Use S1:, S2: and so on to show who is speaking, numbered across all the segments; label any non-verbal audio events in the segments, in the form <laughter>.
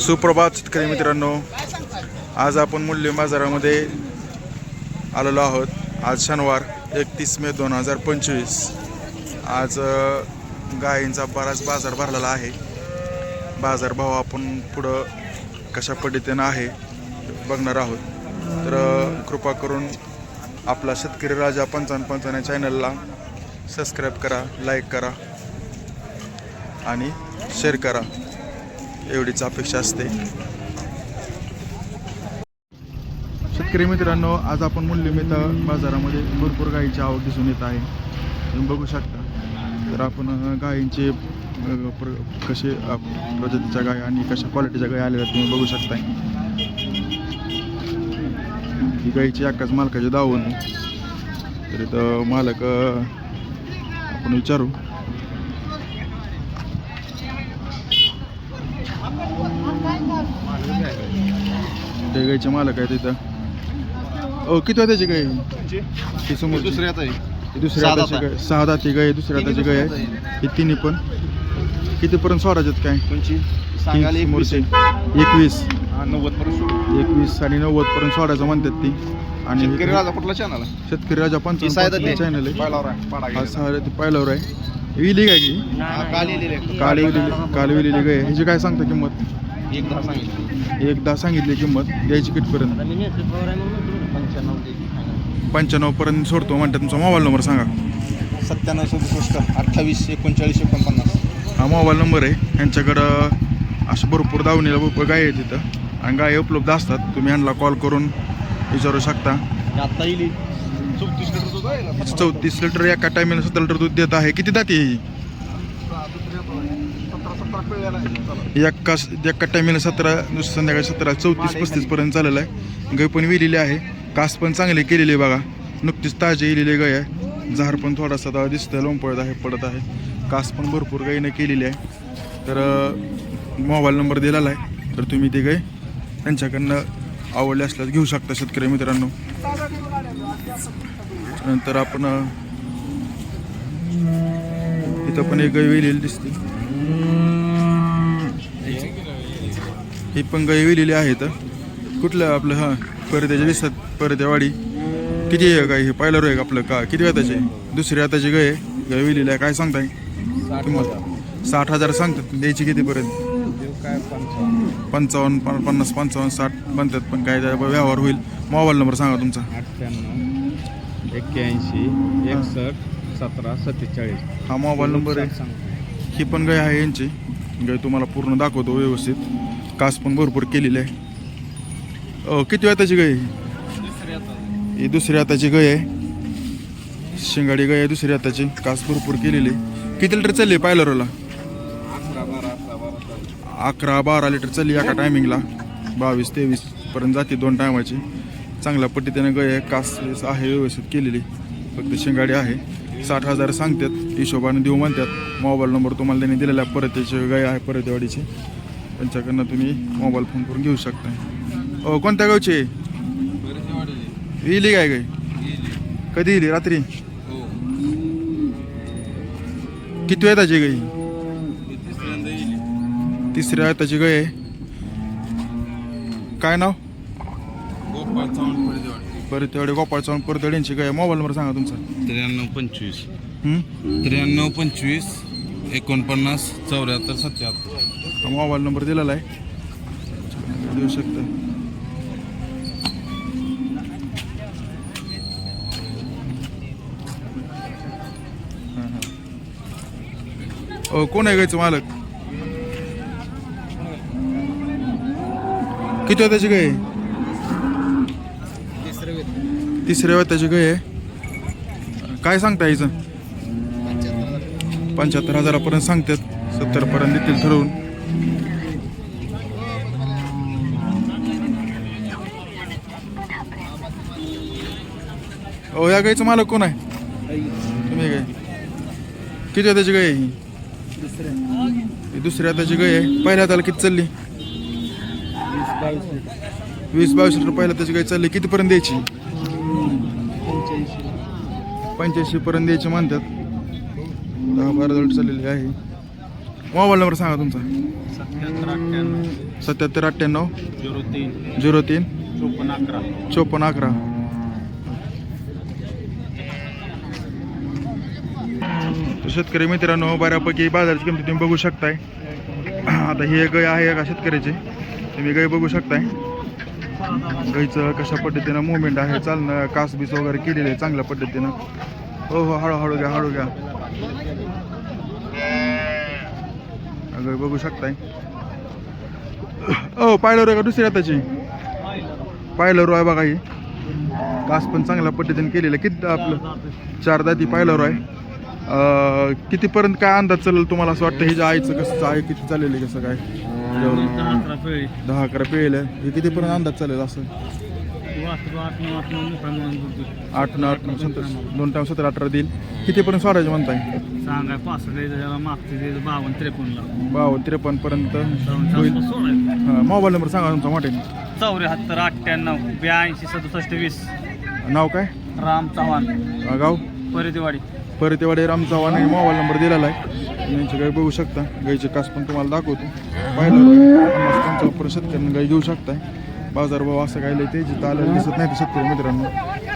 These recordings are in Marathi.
S1: सुप्रभात शेतकरी मित्रांनो. आज आपण मूल्य बाजारामध्ये आलेलो आहोत. आज शनिवार एकतीस मे दोन हजार पंचवीस. आज गायींचा बराच बाजार भरलेला आहे. बाजारभाव आपण पुढं कशा पद्धतीनं आहे बघणार आहोत. तर कृपा करून आपला शेतकरी राजा पंचावन्न पंचावन्न चॅनलला सबस्क्राईब करा लाईक करा आणि शेअर करा. एवढीच अपेक्षा असते. शेतकरी मित्रांनो आज आपण मूल्यमित बाजारामध्ये भरपूर गायीची आवक दिसून येत आहे. तुम्ही बघू शकता. तर आपण गायींचे प्र कसे प्रजातीच्या गाय आणि कशा क्वालिटीच्या गाय आलेल्या आहेत तुम्ही बघू शकता ही गायीची एकाच मालकाची दावण तर इथं मालक आपण विचारू. ते गायचे मालक आहे तिथं ओ किती त्याची गाय समोर
S2: दुसऱ्या
S1: दुसऱ्या हाताची. गाय सहा दाती. गाय दुसऱ्या हाताची गाय आहे. ही तिन्ही पण. कितीपर्यंत सोडायच्यात काय?
S2: एकवीस
S1: एकवीस. आणि नव्वद पर्यंत सोडायचं म्हणतात ती. आणि
S2: शेतकरी राजा कुठला चॅनल
S1: शेतकरी राजा आहे. हा पाहिल्यावर आहे. विली काय की
S2: काली
S1: विलेली काळी विलेली गाय. ह्याची काय सांगता किंमत?
S2: एक दहा सांगितलं.
S1: एकदा सांगितली किंमत द्यायची कितपर्यंत? पंच्याण्णव पर्यंत सोडतो म्हणतात तुमचा मोबाईल नंबर सांगा.
S2: सत्त्याण्णव सदुसष्ट अठ्ठावीस एकोणचाळीस एकोणपन्नास.
S1: हा मोबाईल नंबर आहे. यांच्याकडं अशा भरपूर दावणीला भरपूर गाय आहेत तिथं. आणि गाय उपलब्ध असतात. तुम्ही यांना कॉल करून विचारू शकता.
S2: आता येईल. चौतीस लिटर दूध
S1: चौतीस लिटर एका टायमिंगला सत्तर लिटर दूध देत आहे. किती दाती आहे ही?
S2: सतरा सतरा एक्का एक्का चला.
S1: एका टायमिंगला सतरा नुसतं संध्याकाळी सतरा चौतीस पस्तीस पर्यंत आहे. गाय पण विलेली आहे. कास पण चांगली केलेली आहे बघा. नुकतीच ताजी इलेली गाय आहे. झाड पण थोडासा आता दिसतंय लोंबपळत आहे पडत आहे. कास पण भरपूर गायीनं केलेली आहे. तर मोबाईल नंबर दिलेला आहे. तर तुम्ही ते गाय त्यांच्याकडनं आवडले असल्यास घेऊ शकता शेतकरी मित्रांनो. नंतर आपण इथं पण एक गाय वेलेली दिसते. ही पण गाय वेलेली आहेत. कुठलं आपलं हां परद्याच्या दिसतात परद्यावाडी किती आहे गाय हे पहिलं का आपलं का? किती हाताची दुसरी हाताची गाय गाय वेलेली आहे. काय सांगताय? किंमत साठ हजार सांगतात. द्यायची कितीपर्यंत
S2: देव काय पंचावन्न.
S1: पन- पन्नास पंचावन्न साठ म्हणतात पण काय व्यवहार होईल? मोबाईल नंबर सांगा तुमचा.
S2: अठ्ठ्याण्णव एक्क्याऐंशी एकसष्ट सतरा सत्तेचाळीस.
S1: हा मोबाईल नंबर आहे. ही पण गाय आहे यांची. गाय तुम्हाला पूर्ण दाखवतो व्यवस्थित. कास पण भरपूर केलेली आहे. किती हाताची गाय ही? दुसरी दुसऱ्या हाताची गाय आहे. शिंगाडी गाय आहे दुसऱ्या हाताची कास भरपूर केलेली आहे. किती लिटर चालली पायलरला?
S2: अकरा बारा अकरा
S1: अकरा बारा लिटर चालली एका टायमिंगला बावीस तेवीस पर्यंत जाते दोन टायमाची. चांगल्या पद्धतीने गाय आहे. कास आहे व्यवस्थित केलेली. फक्त शिंगाडी आहे. साठ हजार सांगतात. हिशोबाने देऊ म्हणतात. मोबाईल नंबर तुम्हाला त्यांनी दिलेला आहे. परतीची गाय आहे परतेवाडीची त्यांच्याकडनं तुम्ही मोबाईल फोन करून घेऊ शकता अ कोणत्या गावची? आहे येईली काय गाय कधी येईल रात्री? किती वेळ त्याची गाई तिसऱ्या आहे त्याची गाय आहे काय नाव? परतेवाडी गोपाळ चव्हाण परतेवाडींची गाय आहे. मोबाईल नंबर सांगा तुमचा.
S3: त्र्याण्णव पंचवीस? त्र्याण्णव पंचवीस एकोणपन्नास चौऱ्याहत्तर सत्याहत्तर.
S1: हा मोबाईल नंबर दिलेला आहे. देऊ शकता. हां, हां. अ, कोण आहे गायचं मालक? किती आहे त्याची गाय तिसऱ्या वेळ. त्याची गाय आहे. काय सांगता याचं पंच्याहत्तर हजारापर्यंत सांगतात. सत्तरपर्यंत देतील ठरवून. ओ या गाईचं मालक कोण आहे? तुम्ही गाय किती त्याची गाय आहे ही? ही दुसऱ्या त्याची गाय आहे. पहिल्या त्याला किती चालली? वीस बावीस लिटर पहिल्या त्याची गाय चालली. कितीपर्यंत द्यायची? पंच्याऐंशी. पर्यंत द्यायची म्हणतात. दहा बारा लिटर चाललेली आहे. मोबाईल नंबर सांगा तुमचा.
S2: सत्याहत्तर अठ्ठ्याण्णव.
S1: सत्याहत्तर अठ्ठ्याण्णव.
S2: झिरो तीन.
S1: झिरो तीन.
S2: चोपन्न अकरा.
S1: चोपन्न अकरा. तर शेतकरी मित्रांनो बऱ्यापैकी बाजाराची किंमती तुम्ही बघू शकताय. आता ही एक गाय आहे एका शेतकऱ्याची? तुम्ही गाय बघू शकताय. गाईचं कशा पद्धतीनं मुवमेंट आहे चालणं कासबीस वगैरे केलेलं आहे चांगल्या पद्धतीनं. हो हो हळूहळू घ्या हळू घ्या. गाय बघू शकताय. <coughs> ओ पाहिलं रे का दुसरी आताची? पाहिलं रो आहे बघा ही. कास पण चांगल्या पद्धतीने केलेलं आहे. किती आपलं? चार दाती पाहिलं आहे. कितीपर्यंत काय अंदाज चालेल तुम्हाला असं वाटतं? हे जे आईचं कसं आहे किती चालेल आहे कसं काय?
S2: दहा अकरा पेळी.
S1: दहा अकरा पेल आहे. हे कितीपर्यंत अंदाज चालेल असं?
S2: आठ नऊ आठ नऊ
S1: सत्तर दोन टाइम सतरा अठरा देईल कितीपर्यंत सोडायचे म्हणताय
S2: सांगाय पासष्ट त्याला मागचे बावन्न त्रेपन्न
S1: बावन्न त्रेपन्न पर्यंत होईल
S2: सोडायचं
S1: मोबाईल नंबर सांगा तुमचा मोठे
S2: चौऱ्याहत्तर अठ्ठ्याण्णव ब्याऐंशी सदुसष्ट वीस
S1: नाव काय
S2: राम चव्हाण
S1: अं, गाव
S2: परिदेवाडी
S1: परतेवाडी राम चव्हाण आणि मोबाईल नंबर दिलेला आहे यांची गाय बघू शकता गाईचे कास पण तुम्हाला दाखवतो पाहिलं पन्नास पंचावन्न शेतकऱ्यांना गाई घेऊ शकताय बाजार भाव असं काय ते जिथं आलेलं दिसत नाही ते शेतकरी मित्रांनो.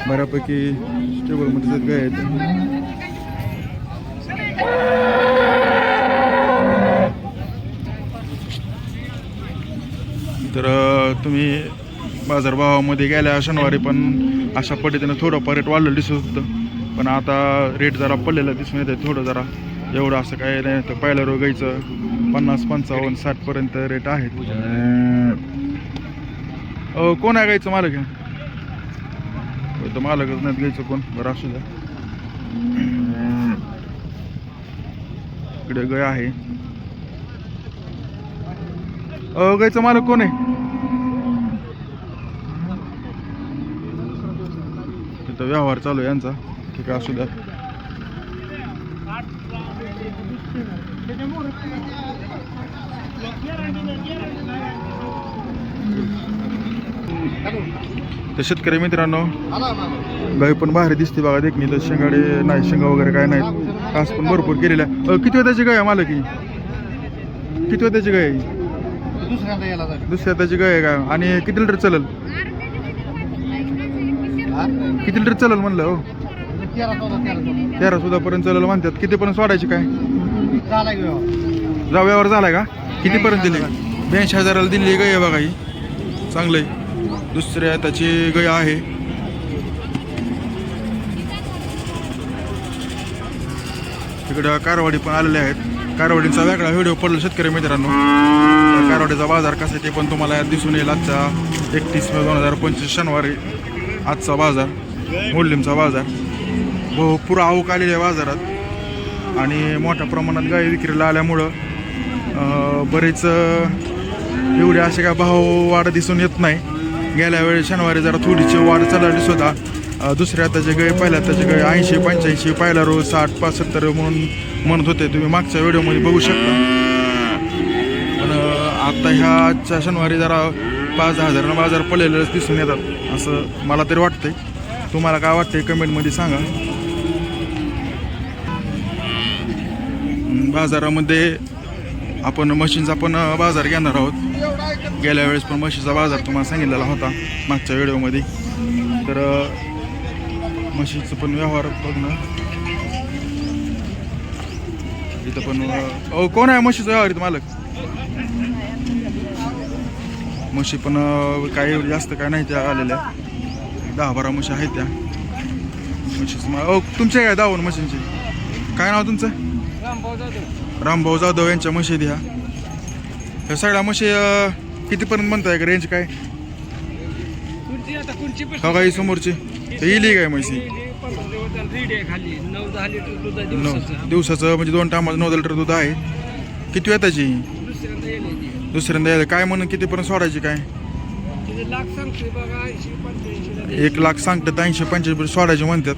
S1: बऱ्यापैकी टेबलमध्ये गाय आहेत? तर तुम्ही बाजारभावामध्ये गेल्या शनिवारी पण अशा पद्धतीनं थोडंफार रेट वाढलेलं दिसत होतं. पण आता रेट जरा पडलेलं दिसून येतं थोडं जरा. एवढं असं काय नाही. तर पहिल्या रोगायचं पन्नास पंचावन्न साठपर्यंत रेट आहेत. कोण आहे गायचं मालक आहे? तर मालकच नाही घ्यायचं कोण? बरं असू द्या. इकडे गय आहे. अ गायचं मालक कोण आहे? तिथं व्यवहार चालू आहे यांचा. ठीक आहे असू द्या. तर शेतकरी मित्रांनो गाय पण बाहेर दिसते बघा देखणी. तर शेंगाडे नाही शेंगा वगैरे काय नाहीत. कास पण भरपूर केलेल्या. किती वेळाची त्याची गाय मला मालक ही? किती वेळ त्याची गाय आहे दुसऱ्या त्याची गाय का? आणि किती लिटर चालेल किती लिटर चालेल म्हणलं हो?
S2: तेरा
S1: सुद्धा पर्यंत चालेल म्हणतात. कितीपर्यंत सोडायची काय? जाऊ व्यवहार झालाय का? कितीपर्यंत दिली? ब्याऐंशी हजाराला दिली गाय बघा ही. चांगलं आहे. दुसऱ्या त्याची गाय आहे. तिकडं कारवाडी पण आलेले आहेत. कारवाडीचा वेगळा व्हिडिओ पडला शेतकरी मित्रांनो. कारवाडीचा बाजार कसा आहे ते पण तुम्हाला दिसून येईल आजचा एकतीस मे दोन हजार पंचवीस शनिवारी आजचा बाजार मोडलीमचा बाजार. बहु पुरा आवक आलेली आहे बाजारात. आणि मोठ्या प्रमाणात गाय विक्रीला आल्यामुळं बरेच एवढे असे काय भाव वाढ दिसून येत नाही. गेल्या वेळेस शनिवारी जरा थोडीशी वाढ चालला दिसत होता दुसऱ्या त्याचे गाय पहिल्या त्याचे गाय ऐंशी पंच्याऐंशी पहिला रोज साठ पासत्तर म्हणून म्हणत होते. तुम्ही मागच्या व्हिडिओमध्ये बघू शकता. पण आत्ता ह्याच्या शनिवारी जरा पाच दहा हजारानं बाजार पडलेलेच दिसून येतात. असं मला तरी वाटतंय. तुम्हाला काय वाटतंय कमेंटमध्ये सांगा. बाजारामध्ये आपण मशीनचा पण बाजार घेणार आहोत. गेल्या वेळेस पण म्हशीचा बाजार तुम्हाला सांगितलेला होता मागच्या व्हिडिओमध्ये. तर म्हशीचं पण व्यवहार बघणं इथं पण अहो कोण आहे म्हशीचा व्यवहार इथं मालक? म्हशी पण काही जास्त काय नाही त्या आलेल्या. दहा बारा म्हशी आहेत त्या. म्हशीचं मा- अहो तुमचे काय दावण म्हशींची? काय नाव तुमचं? रामभाऊ जाधव. यांच्या म्हशी द्या. ह्या सगळ्या म्हशी कितीपर्यंत म्हणताय का? रेंज काय?
S2: आता
S1: हा काही समोरची? ते इली काय म्हशी?
S2: रीड आहे खाली. नऊ दहा लिटर दूध आहे
S1: नऊ
S2: दिवसाचं.
S1: म्हणजे दोन टायमाचं नऊ लिटर दूध आहे. किती वेळ त्याची
S2: दुसऱ्यांदा
S1: दुसऱ्यांदा यायला. काय म्हणून कितीपर्यंत सोडायची काय?
S2: तिथे लाख सांगतोय बघा ऐंशी पंच्याऐंशी
S1: एक लाख सांगतात ऐंशी पंच्याऐंशी सोडायचे म्हणतात.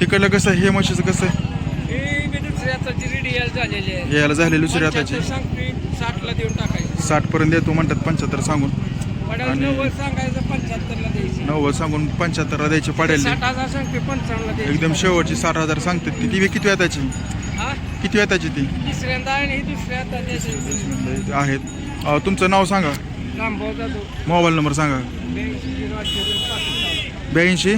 S1: तिकडलं कसं आहे, हे म्हशीचं कसं आहे?
S2: झालेली आहे.
S1: यायला झाले दुसऱ्या त्याची
S2: पंच्याहत्तर सांगतोय साठला देऊन टाकायचं.
S1: साठ पर्यंत देतो म्हणतात पंच्याहत्तर सांगून.
S2: पडायला
S1: आणि-
S2: नव्वद सांगायचं पंच्याहत्तरला द्यायचं.
S1: नव्वद सांगून पंच्याहत्तरला द्यायची पडेल
S2: साठ हजार सांगतोय पंचावन्नला द्यायचं.
S1: एकदम शेवटची साठ हजार सांगतात. ती ती किती वेळ त्याची
S2: हा?
S1: किती वेळ त्याची ती?
S2: तिसऱ्यांदा आणि ही दुसऱ्यांदा त्याचे
S1: आहेत. अ, तुमचं नाव सांगा.
S2: लांबव जातो.
S1: मोबाईल नंबर सांगा.
S2: ब्याऐंशी झिरो आठ झिरो
S1: ब्याऐंशी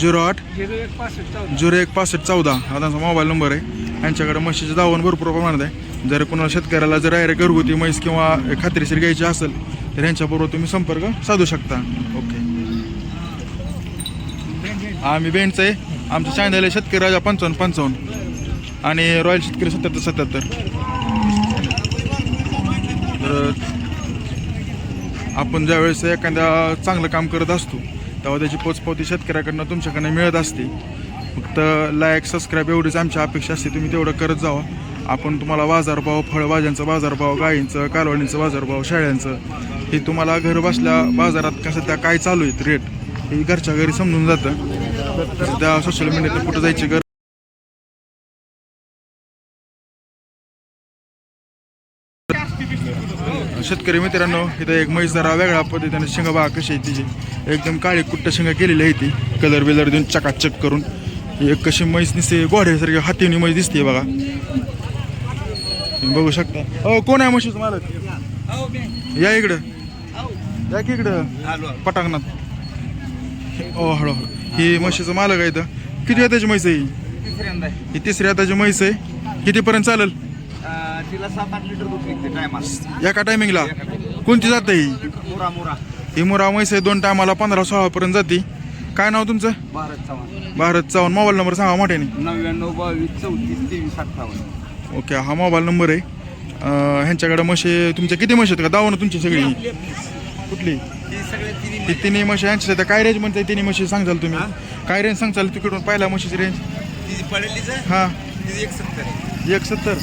S1: झिरो आठ.
S2: झिरो एक पासष्ट चौदा.
S1: झिरो एक पासष्ट चौदा. हा त्यांचा मोबाईल नंबर आहे. यांच्याकडे म्हशीचे दावण भरपूर प्रमाणात आहे. जर कोणाला शेतकऱ्याला जर डायरेक्ट घरगुती म्हैस किंवा खात्रीशीर घ्यायची असेल तर यांच्याबरोबर तुम्ही संपर्क साधू शकता. ओके. आम्ही बेंडचं आहे. आमचं चॅनल आहे शेतकरी राजा पंचावन्न पंचावन्न. आणि रॉयल शेतकरी सत्याहत्तर सत्याहत्तर. तर आपण ज्यावेळेस एखाद्या चांगलं काम करत असतो तेव्हा त्याची पोचपावती शेतकऱ्याकडनं तुमच्याकडनं मिळत असते. फक्त लाईक सबस्क्राईब एवढीच आमची अपेक्षा असते. तुम्ही तेवढं करत जावा. आपण तुम्हाला बाजारभाव फळभाज्यांचा बाजारभाव गाईंचं कालवणीचं बाजारभाव शेळ्यांचं हे तुम्हाला घर बसल्या बाजारात कसं त्या काय चालू आहेत रेट हे घरच्या घरी समजून जातं. त्या सोशल मीडियात कुठं जायची गरज? शेतकरी मित्रांनो इथं एक म्हैस जरा वेगळ्या पद्धतीने शेंगा बाग कशी आहे तिची. एकदम काळी कुट्ट शेंगा केलेली आहे ती. कलर बिलर देऊन चकाचक करून. एक कशी म्हैस दिसते घोड्यासारखी हातीने म्हैस दिसते बघा. तुम्ही बघू शकता. हो कोण आहे म्हशीचं मालक? या इकडं. या की इकडं? पटांगणात. ओ हळू हळू. ही म्हशीचं मालक आहे इथं. किती आहे त्याची म्हैस आहे ही? तिसरी हाताची म्हैस आहे. कितीपर्यंत चालेल?
S4: तिला सात आठ लिटर दूध निघते टायमाला
S1: एका टायमिंगला कोणती जात ही ही मुरा म्हैस आहे. दोन टायमाला पंधरा सोळापर्यंत जाते. काय नाव तुमचं?
S4: भारत चव्हाण.
S1: भारत चव्हाण. मोबाईल नंबर सांगा मोठ्याने.
S4: नव्याण्णव बावीस चौतीस तेवीस अठ्ठावन्न.
S1: ओके हा मोबाईल नंबर आहे. अं, ह्यांच्याकडे म्हशी तुमच्या किती म्हशी आहेत का? दावा ना तुमची सगळी. कुठली?
S4: सगळे तिन्ही
S1: ती तिन्ही म्हशी यांच्या त्या काय रेंज म्हणताय तिन्ही म्हशी? सांगचाल तुम्ही. काय रेंज सांगचाल तिकडून? पहिल्या म्हशीची रेंज
S4: ती पडलेलीच आहे?
S1: हां.
S4: तिची एक सत्तर
S1: एक सत्तर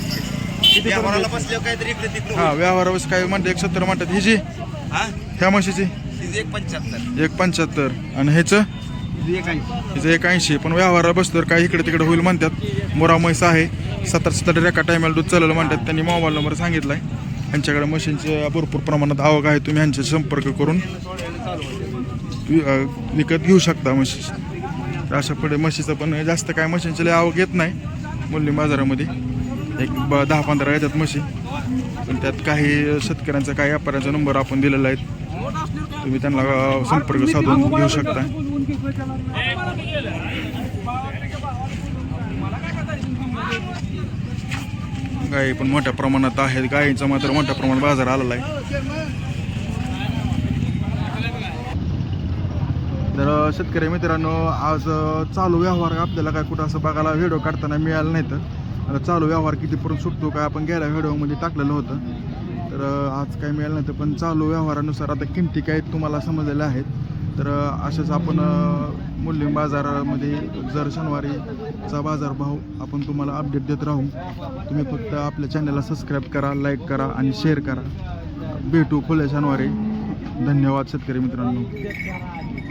S1: किती
S4: व्यवहाराला बसल्यावर काहीतरी इकडे तिकडे
S1: हां व्यवहारावर काय म्हणतात? एक सत्तर म्हणतात हिची
S4: हा?
S1: ह्या म्हशीची?
S4: तिची एक पंच्याहत्तर.
S1: एक पंच्याहत्तर. आणि ह्याचं?
S4: तिचं एक ऐंशी
S1: पण व्यवहाराला बसलं तर काय इकडे तिकडे होईल म्हणतात. मोरा म्हैस आहे सतरा सतरा रेखा टायमाला दूध चालवलं म्हणतात. त्यांनी मोबाईल नंबर सांगितला आहे यांच्याकडे मशीनचे भरपूर प्रमाणात आवक आहे. तुम्ही ह्यांचे संपर्क करून विकत घेऊ शकता म्हशी अशा पुढे म्हशीचं पण जास्त काय मशीनची लय आवक येत नाही. मूल्य बाजारामध्ये एक ब दहा पंधरा येतात म्हशी पण त्यात काही शेतकऱ्यांचा काही व्यापाऱ्यांचा नंबर आपण दिलेला आहे. तुम्ही त्यांना संपर्क साधून घेऊ शकता गाई पण मोठ्या प्रमाणात आहेत. गायींचा मात्र मोठ्या प्रमाणात बाजार आलेला आहे. तर शेतकरी मित्रांनो आज चालू व्यवहार आपल्याला काय कुठं असं बघायला व्हिडिओ काढताना मिळालं नाही तर. आता चालू व्यवहार कितीपर्यंत सुटतो काय आपण गेल्या व्हिडिओमध्ये टाकलेलं होतं. तर आज काय मिळालं नाही तर पण चालू व्यवहारानुसार आता किमती काय तुम्हाला समजलेल्या आहेत. तर अशाच असेच आपण मूल्य बाजारामध्ये जर शनिवारीचा बाजारभाव आपण तुम्हाला अपडेट देत राहू तुम्ही फक्त आपल्या चॅनलला सबस्क्राईब करा लाईक करा आणि शेअर करा. भेटू खुल्या शनिवारी. धन्यवाद शेतकरी मित्रांनो.